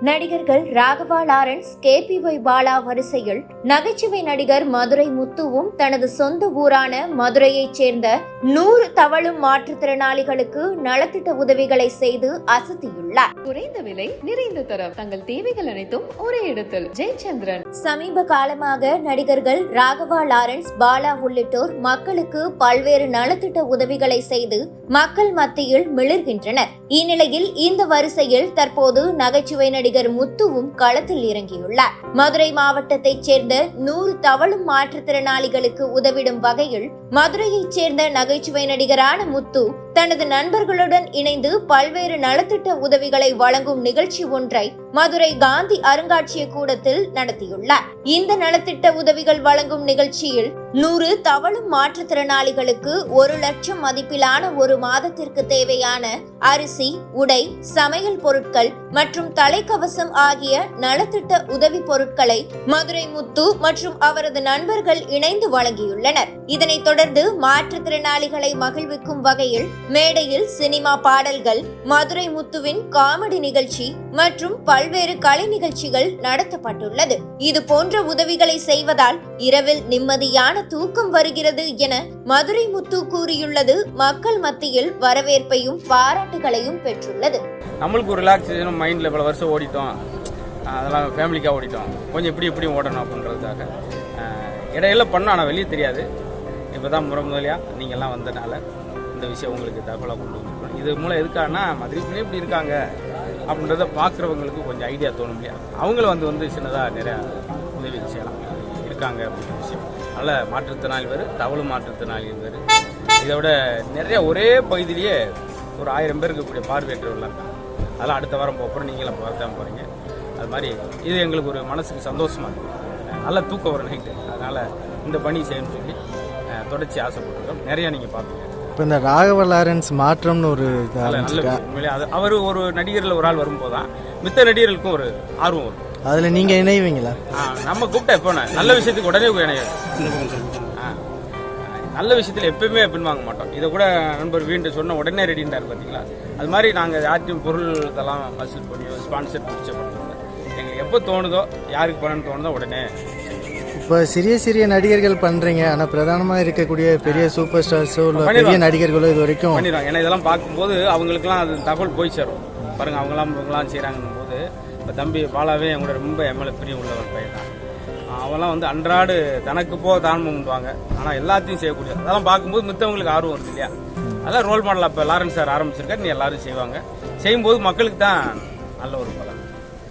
நடிகர்கள் Raghava Lawrence K P Y Bala வரிசையில் நகைச்சுவை நடிகர் மதுரை முத்துவும் தனது சொந்த ஊரான மதுரையைச் சேர்ந்த நூறு தவழும் மாற்றுத்திறனாளிகளுக்கு நலத்திட்ட உதவிகளை செய்து அசத்தியுள்ளார். குறைந்த விலை நிறைந்த தரம். தங்கள் தேவைகள் அனைத்தும் ஒரே இடத்தில். ஜெயச்சந்திரன். சமீப காலமாக நடிகர்கள் ராகவா லாரன்ஸ் பாலா உள்ளிட்டோர் மக்களுக்கு பல்வேறு நலத்திட்ட உதவிகளை செய்து மக்கள் மத்தியில் மிளர்கின்றனர். இந்நிலையில் இந்த வரிசையில் தற்போது நகைச்சுவை நடிகர் முத்துவும் களத்தில் இறங்கியுள்ளார். மதுரை மாவட்டத்தைச் சேர்ந்த நூறு தவழும் மாற்றுத்திறனாளிகளுக்கு உதவிடும் வகையில் மதுரையைச் சேர்ந்த நகைச்சுவை நடிகரான முத்து தனது நண்பர்களுடன் இணைந்து பல்வேறு நலத்திட்ட உதவிகளை வழங்கும் நிகழ்ச்சி ஒன்றை மதுரை காந்தி அருங்காட்சியக கூடத்தில் நடத்தியுள்ளார். இந்த நலத்திட்ட உதவிகள் வழங்கும் நிகழ்ச்சியில் நூறு தவழும் மாற்றுத்திறனாளிகளுக்கு ஒரு லட்சம் மதிப்பிலான ஒரு மாதத்திற்கு தேவையான அரிசி உடை சமையல் பொருட்கள் மற்றும் தலைக்கவசம் ஆகிய நலத்திட்ட உதவி பொருட்களை மதுரை முத்து மற்றும் அவரது நண்பர்கள் இணைந்து வழங்கியுள்ளனர். இதனைத் தொடர்ந்து மாற்றுத்திறனாளிகளை மகிழ்விக்கும் வகையில் மேடையில் சினிமா பாடல்கள் மதுரை முத்துவின் காமெடி நிகழ்ச்சி மற்றும் பல்வேறு கலை நிகழ்ச்சிகள் நடத்தப்பட்டுள்ளது. இது போன்ற உதவிகளை செய்வதால் இரவில் நிம்மதியான தூக்கம் வருகிறது என மதுரை முத்து கூறியுள்ளது. மக்கள் மத்தியில் வரவேற்பையும் பாராட்டுகளையும் பெற்றுள்ளது. நம்மளுக்கு ஒரு ரிலாக்ஸேஷன் மைண்டில் பல வருஷம் ஓடிட்டோம். அதெல்லாம் ஃபேமிலிக்காக ஓடிட்டோம். கொஞ்சம் இப்படி இப்படி ஓடணும் அப்படின்றதுக்காக. இடையில பண்ணோம் ஆனால் வெளியே தெரியாது. இப்போ தான் முறை முதலியாக நீங்கள்லாம் வந்தனால இந்த விஷயம் உங்களுக்கு தகவலாக கொண்டு வந்துருக்கோம் இது மூலம் எதுக்காகனா மதுரைக்குள்ளே இப்படி இருக்காங்க அப்படின்றத பார்க்குறவங்களுக்கு கொஞ்சம் ஐடியா தோணும் இல்லையா? அவங்களும் வந்து வந்து சின்னதாக நிறையா உதவி செய்யலாம். இருக்காங்க அப்படிங்கிற விஷயம். நல்ல மாற்றுத்திறனாளி வேறு தவளு மாற்றுத்திறனாளி வேறு இதை விட நிறைய ஒரே பகுதியிலேயே ஒரு ஆயிரம் பேர் இருக்கக்கூடிய பார்வையற்றவர்கள் இருக்காங்க. அதெல்லாம் அடுத்த வாரம் போகிறோம் நீங்களும் பார்த்தா போகிறீங்க அது மாதிரி இது எங்களுக்கு ஒரு மனசுக்கு சந்தோஷமாக இருக்குது நல்லா தூக்கம் வரும் நைட்டு அதனால் இந்த பணி செய்யணும்னு சொல்லி தொடர்ச்சி ஆசைப்பட்டுருக்கோம். நிறையா நீங்கள் பார்ப்பீங்க இப்போ இந்த ராகவ லாரன்ஸ் மாற்றம்னு ஒரு இது நல்ல நல்ல ஆரம்பிச்சிருக்கா? விஷயம். உண்மையிலே அது அவர் ஒரு நடிகரில் ஒரு ஆள் வரும்போது தான் மித்த நடிகர்களுக்கும் ஒரு ஆர்வம் வரும். அதில் நீங்கள் இணைவீங்களா? நம்ம கூப்பிட்டா எப்போ நல்ல விஷயத்துக்கு உடனே இணைய நல்ல விஷயத்தில் எப்பயுமே பின்வாங்க மாட்டோம். இதை கூட நண்பர் வீண்டு சொன்ன உடனே ரெடின்றார் பார்த்தீங்களா அது மாதிரி நாங்கள் யார்ட்டையும் பொருள் இதெல்லாம் வசூல் பண்ணி ஸ்பான்சர் பிடிச்ச பண்ணுறோம் எங்களுக்கு எப்போ தோணுதோ யாருக்கு பண்ணணும்னு தோணுதோ உடனே. இப்போ சிறிய சிறிய நடிகர்கள் பண்ணுறீங்க ஆனால் பிரதானமாக இருக்கக்கூடிய பெரிய சூப்பர் ஸ்டார்ஸோ இல்லை பெரிய. நடிகர்களோ இது வரைக்கும் பண்ணிடுவாங்க. ஏன்னா இதெல்லாம் பார்க்கும்போது அவங்களுக்குலாம் அது தகவல் போய் சேரும். பாருங்க அவங்களாம் இவங்களாம் செய்கிறாங்கன்னும் போது இப்போ தம்பி பாலாவே என் கூட ரொம்ப எம்எல்ஏ பிரியம் உள்ள ஒரு பையன் தான். அவன்லாம் வந்து அன்றாடு தனக்கு போக தானம் பண்ணுவாங்க ஆனால் எல்லாத்தையும் செய்யக்கூடிய அதெல்லாம் பார்க்கும்போது மித்தவங்களுக்கு ஆர்வம் வருது இல்லையா? அதான் ரோல் மாடல் அப்போ லாரன்ஸ் சார் ஆரம்பிச்சிருக்காரு நீ எல்லாரும் செய்வாங்க. செய்யும்போது மக்களுக்கு தான் நல்ல ஒரு பலன்.